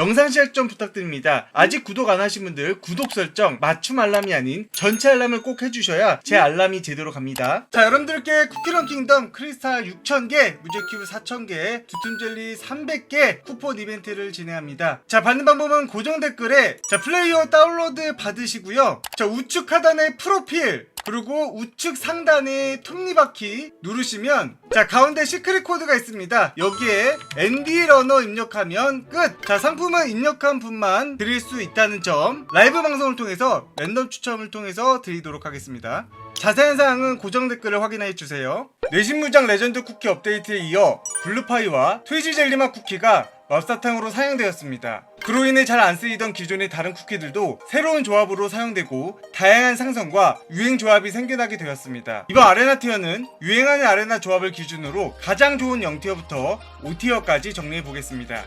영상 시작 좀 부탁드립니다. 아직 구독 안 하신 분들 구독 설정 맞춤 알람이 아닌 전체 알람을 꼭 해주셔야 제 알람이 제대로 갑니다. 자 여러분들께 쿠키런 킹덤 크리스탈 6,000개, 무제큐브 4,000개, 두툼젤리 300개 쿠폰 이벤트를 진행합니다. 자 받는 방법은 고정 댓글에 자 플레이어 다운로드 받으시고요. 자 우측 하단에 프로필 그리고 우측 상단에 톱니바퀴 누르시면 자 가운데 시크릿 코드가 있습니다. 여기에 ND 러너 입력하면 끝! 자 상품은 입력한 분만 드릴 수 있다는 점 라이브 방송을 통해서 랜덤 추첨을 통해서 드리도록 하겠습니다. 자세한 사항은 고정 댓글을 확인해 주세요. 뇌신무장 레전드 쿠키 업데이트에 이어 블루파이와 트위지 젤리맛 쿠키가 맙사탕으로 사용되었습니다. 그로 인해 잘 안 쓰이던 기존의 다른 쿠키들도 새로운 조합으로 사용되고 다양한 상성과 유행 조합이 생겨나게 되었습니다. 이번 아레나 티어는 유행하는 아레나 조합을 기준으로 가장 좋은 0티어부터 5티어까지 정리해 보겠습니다.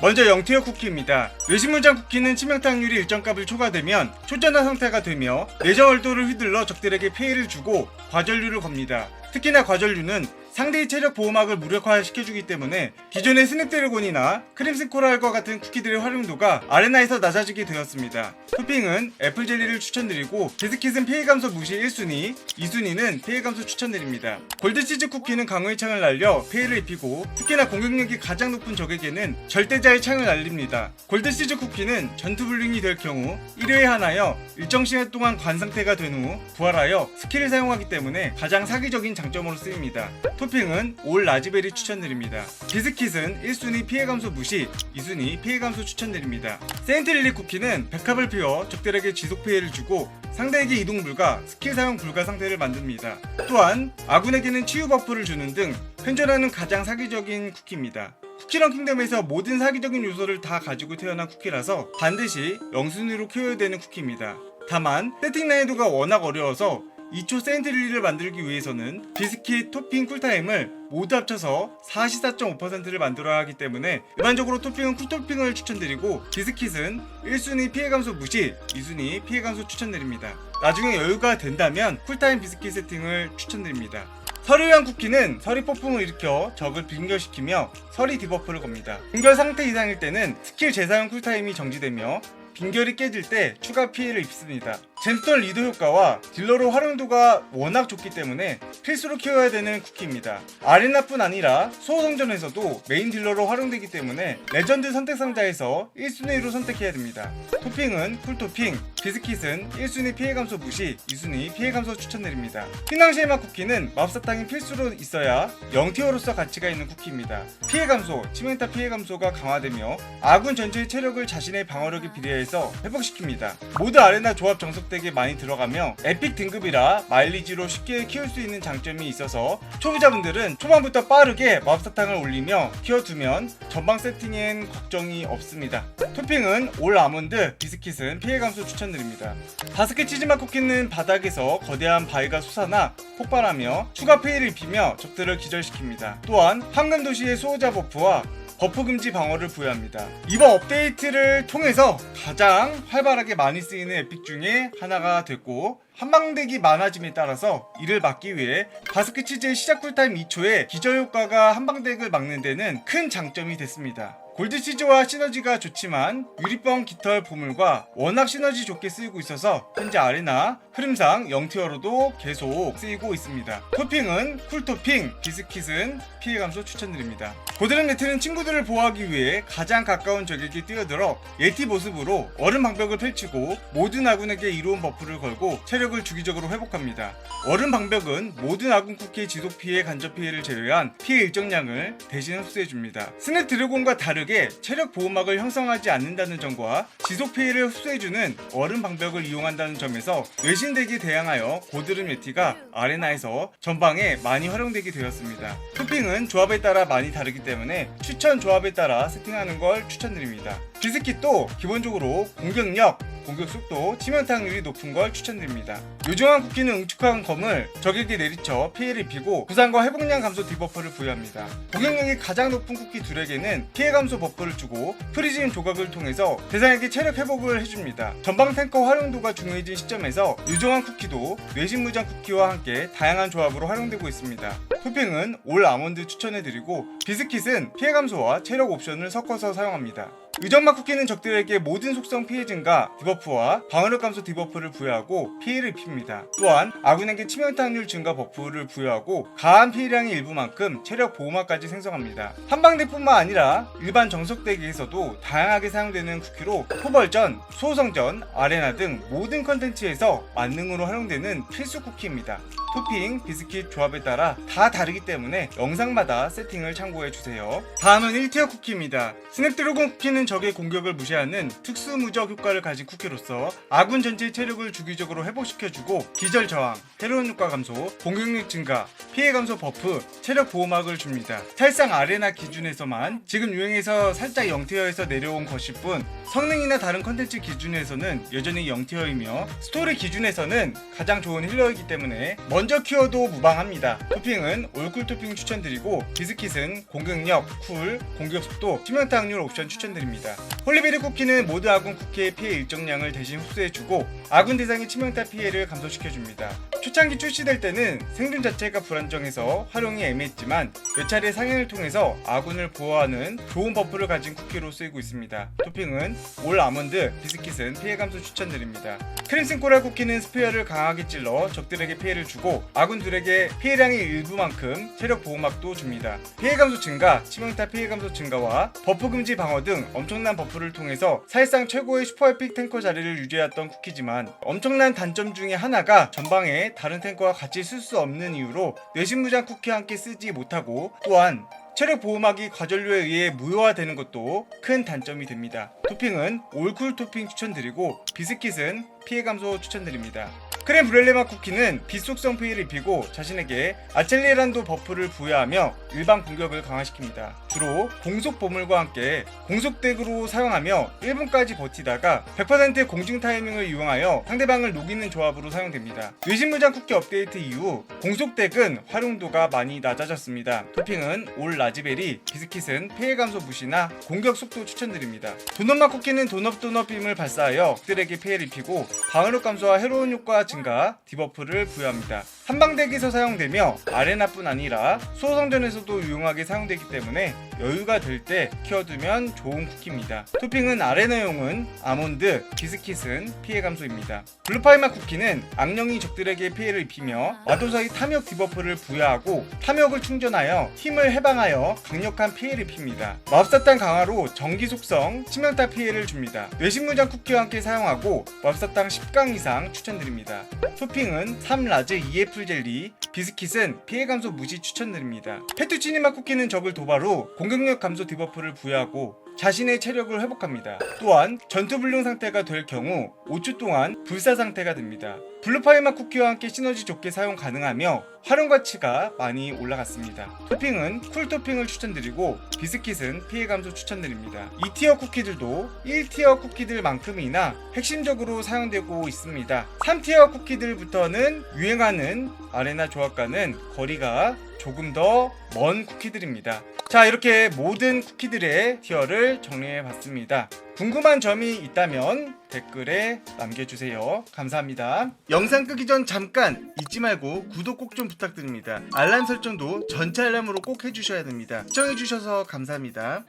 먼저 0티어 쿠키입니다. 뇌신문장 쿠키는 치명타율이 일정 값을 초과되면 초전화 상태가 되며 내정 얼도를 휘둘러 적들에게 피해를 주고 과전류를 겁니다. 특히나 과전류는 상대의 체력 보호막을 무력화시켜주기 때문에 기존의 스냅드래곤이나 크림슨 코랄과 같은 쿠키들의 활용도가 아레나에서 낮아지게 되었습니다. 토핑은 애플젤리를 추천드리고 비스킷은 피해 감소 무시 1순위, 2순위는 피해 감소 추천드립니다. 골드치즈 쿠키는 강호의 창을 날려 피해를 입히고 특히나 공격력이 가장 높은 적에게는 절대자의 창을 날립니다. 골드치즈 쿠키는 전투 불링이 될 경우 1회에 하나여 일정 시간 동안 관 상태가 된 후 부활하여 스킬을 사용하기 때문에 가장 사기적인 장점으로 쓰입니다. 토 핑은 올 라즈베리 추천드립니다. 비스킷은 1순위 피해 감소 무시, 2순위 피해 감소 추천드립니다. 세인트릴리 쿠키는 백합을 피워 적들에게 지속 피해를 주고 상대에게 이동 불가, 스킬 사용 불가 상태를 만듭니다. 또한 아군에게는 치유 버프를 주는 등 펜저라는 가장 사기적인 쿠키입니다. 쿠키런 킹덤에서 모든 사기적인 요소를 다 가지고 태어난 쿠키라서 반드시 영순위로 키워야 되는 쿠키입니다. 다만 세팅 난이도가 워낙 어려워서 2초 세인트릴리를 만들기 위해서는 비스킷 토핑 쿨타임을 모두 합쳐서 44.5%를 만들어야 하기 때문에 일반적으로 토핑은 쿨토핑을 추천드리고 비스킷은 1순위 피해 감소 무시, 2순위 피해 감소 추천드립니다. 나중에 여유가 된다면 쿨타임 비스킷 세팅을 추천드립니다. 서리형 쿠키는 서리 폭풍을 일으켜 적을 빙결시키며 서리 디버프를 겁니다. 빙결 상태 이상일 때는 스킬 재사용 쿨타임이 정지되며 빙결이 깨질 때 추가 피해를 입습니다. 잼스톤 리드 효과와 딜러로 활용도가 워낙 좋기 때문에 필수로 키워야 되는 쿠키입니다. 아레나뿐 아니라 수호성전에서도 메인 딜러로 활용되기 때문에 레전드 선택 상자에서 1순위로 선택해야 됩니다. 토핑은 쿨토핑, 비스킷은 1순위 피해 감소 무시, 2순위 피해 감소 추천드립니다. 휘낭시에마 쿠키는 맙사탕이 필수로 있어야 0티어로서 가치가 있는 쿠키입니다. 피해 감소, 치명타 피해 감소가 강화되며 아군 전체의 체력을 자신의 방어력에 비례해서 회복시킵니다. 모두 아레나 조합 정석 되게 많이 들어가며 에픽 등급이라 마일리지로 쉽게 키울 수 있는 장점이 있어서 초보자분들은 초반부터 빠르게 맙사탕을 올리며 키워두면 전방 세팅엔 걱정이 없습니다. 토핑은 올 아몬드, 비스킷은 피해 감소 추천드립니다. 바스켓 치즈맛 쿠키는 바닥에서 거대한 바위가 솟아나 폭발하며 추가 피해를 입히며 적들을 기절시킵니다. 또한 황금 도시의 수호자 버프와 버프 금지 방어를 부여합니다. 이번 업데이트를 통해서 가장 활발하게 많이 쓰이는 에픽 중에 하나가 됐고 한방덱이 많아짐에 따라서 이를 막기 위해 바스켓 치즈의 시작 쿨타임 2초에 기절 효과가 한방덱을 막는 데는 큰 장점이 됐습니다. 골드치즈와 시너지가 좋지만 유리뻥 깃털 보물과 워낙 시너지 좋게 쓰이고 있어서 현재 아레나 흐름상 0티어로도 계속 쓰이고 있습니다. 토핑은 쿨토핑, 비스킷은 피해 감소 추천드립니다. 고드름 네트는 친구들을 보호하기 위해 가장 가까운 적에게 뛰어들어 예티 모습으로 얼음 방벽을 펼치고 모든 아군에게 이로운 버프를 걸고 체력을 주기적으로 회복합니다. 얼음 방벽은 모든 아군 쿠키의 지속 피해, 간접 피해를 제외한 피해 일정량을 대신 흡수해줍니다. 스냅 드래곤과 다르 게 체력 보호막을 형성하지 않는다는 점과 지속 피해를 흡수해주는 얼음 방벽을 이용한다는 점에서 뇌신덱에 대항하여 고드름 예티가 아레나에서 전방에 많이 활용되게 되었습니다. 토핑은 조합에 따라 많이 다르기 때문에 추천 조합에 따라 세팅하는 걸 추천드립니다. 비스킷도 기본적으로 공격력, 공격 속도, 치명타율이 높은 걸 추천드립니다. 요정한 쿠키는 응축한 검을 적에게 내리쳐 피해를 입히고 부상과 회복량 감소 디버프를 부여합니다. 공격력이 가장 높은 쿠키 둘에게는 피해 감소 버프를 주고 프리즘 조각을 통해서 대상에게 체력 회복을 해줍니다. 전방 탱커 활용도가 중요해진 시점에서 요정한 쿠키도 뇌신무장 쿠키와 함께 다양한 조합으로 활용되고 있습니다. 토핑은 올 아몬드 추천해드리고 비스킷은 피해 감소와 체력 옵션을 섞어서 사용합니다. 의정막 쿠키는 적들에게 모든 속성 피해 증가 디버프와 방어력 감소 디버프를 부여하고 피해를 입힙니다. 또한 아군에게 치명타 확률 증가 버프를 부여하고 가한 피해량의 일부만큼 체력 보호막까지 생성합니다. 한방대뿐만 아니라 일반 정석 대기에서도 다양하게 사용되는 쿠키로 포벌전, 소성전, 아레나 등 모든 컨텐츠에서 만능으로 활용되는 필수 쿠키입니다. 토핑, 비스킷 조합에 따라 다 다르기 때문에 영상마다 세팅을 참고해 주세요. 다음은 1티어 쿠키입니다. 스냅드래곤 쿠키는 적의 공격을 무시하는 특수 무적 효과를 가진 쿠키로서 아군 전체의 체력을 주기적으로 회복시켜주고 기절 저항, 테러온 효과 감소, 공격력 증가, 피해 감소 버프, 체력 보호막을 줍니다. 사실상 아레나 기준에서만 지금 유행해서 살짝 0티어에서 내려온 것일 뿐 성능이나 다른 컨텐츠 기준에서는 여전히 0티어이며 스토리 기준에서는 가장 좋은 힐러이기 때문에 먼저 키워도 무방합니다. 토핑은 올쿨 토핑 추천드리고 비스킷은 공격력, 쿨, 공격 속도, 치명타 확률 옵션 추천드립니다. 홀리베리 쿠키는 모두 아군 쿠키의 피해 일정량을 대신 흡수해주고 아군 대상의 치명타 피해를 감소시켜줍니다. 초창기 출시될 때는 생존 자체가 불안정해서 활용이 애매했지만 몇 차례 상향을 통해서 아군을 보호하는 좋은 버프를 가진 쿠키로 쓰이고 있습니다. 토핑은 올 아몬드, 비스킷은 피해 감소 추천드립니다. 크림슨 코랄 쿠키는 스페어를 강하게 찔러 적들에게 피해를 주고 아군들에게 피해량의 일부만큼 체력 보호막도 줍니다. 피해 감소 증가, 치명타 피해 감소 증가와 버프 금지 방어 등 엄청난 버프를 통해서 사실상 최고의 슈퍼 에픽 탱커 자리를 유지해왔던 쿠키지만 엄청난 단점 중에 하나가 전방에 다른 탱커와 같이 쓸 수 없는 이유로 뇌신무장 쿠키와 함께 쓰지 못하고 또한 체력 보호막이 과전류에 의해 무효화되는 것도 큰 단점이 됩니다. 토핑은 올쿨 토핑 추천드리고 비스킷은 피해 감소 추천드립니다. 크렘 브렐레마 쿠키는 비속성 피해를 입히고 자신에게 아첼리란도 버프를 부여하며 일반 공격을 강화시킵니다. 주로 공속 보물과 함께 공속덱으로 사용하며 1분까지 버티다가 100%의 공중 타이밍을 이용하여 상대방을 녹이는 조합으로 사용됩니다. 뇌신무장 쿠키 업데이트 이후 공속덱은 활용도가 많이 낮아졌습니다. 토핑은 올 라즈베리, 비스킷은 피해 감소 무시나 공격 속도 추천드립니다. 도넛맛 쿠키는 도넛 도넛 빔을 발사하여 적들에게 피해를 입히고 방어력 감소와 해로운 효과 증가, 디버프를 부여합니다. 한방덱에서 사용되며 아레나뿐 아니라 수호성전에서도 유용하게 사용되기 때문에 여유가 될 때 키워두면 좋은 쿠키입니다. 토핑은 아레나용은 아몬드, 비스킷은 피해 감소입니다. 블루파이마 쿠키는 악령이 적들에게 피해를 입히며 마도사의 탐욕 디버프를 부여하고 탐욕을 충전하여 힘을 해방하여 강력한 피해를 입힙니다. 마법사탕 강화로 전기 속성, 치명타 피해를 줍니다. 뇌신무장 쿠키와 함께 사용하고 마법사탕 10강 이상 추천드립니다. 토핑은 3라즈 EF 젤리, 비스킷은 피해 감소 무시 추천드립니다. 페투치니 마 쿠키는 적을 도바로 공격력 감소 디버프를 부여하고 자신의 체력을 회복합니다. 또한 전투 불능 상태가 될 경우 5초 동안 불사 상태가 됩니다. 블루파이마 쿠키와 함께 시너지 좋게 사용 가능하며 활용 가치가 많이 올라갔습니다. 토핑은 쿨 토핑을 추천드리고 비스킷은 피해 감소 추천드립니다. 2티어 쿠키들도 1티어 쿠키들만큼이나 핵심적으로 사용되고 있습니다. 3티어 쿠키들부터는 유행하는 아레나 조합과는 거리가 조금 더 먼 쿠키들입니다. 자, 이렇게 모든 쿠키들의 티어를 정리해 봤습니다. 궁금한 점이 있다면 댓글에 남겨주세요. 감사합니다. 영상 끄기 전 잠깐 잊지 말고 구독 꼭 좀 부탁드립니다. 알람 설정도 전체 알람으로 꼭 해주셔야 됩니다. 시청해주셔서 감사합니다.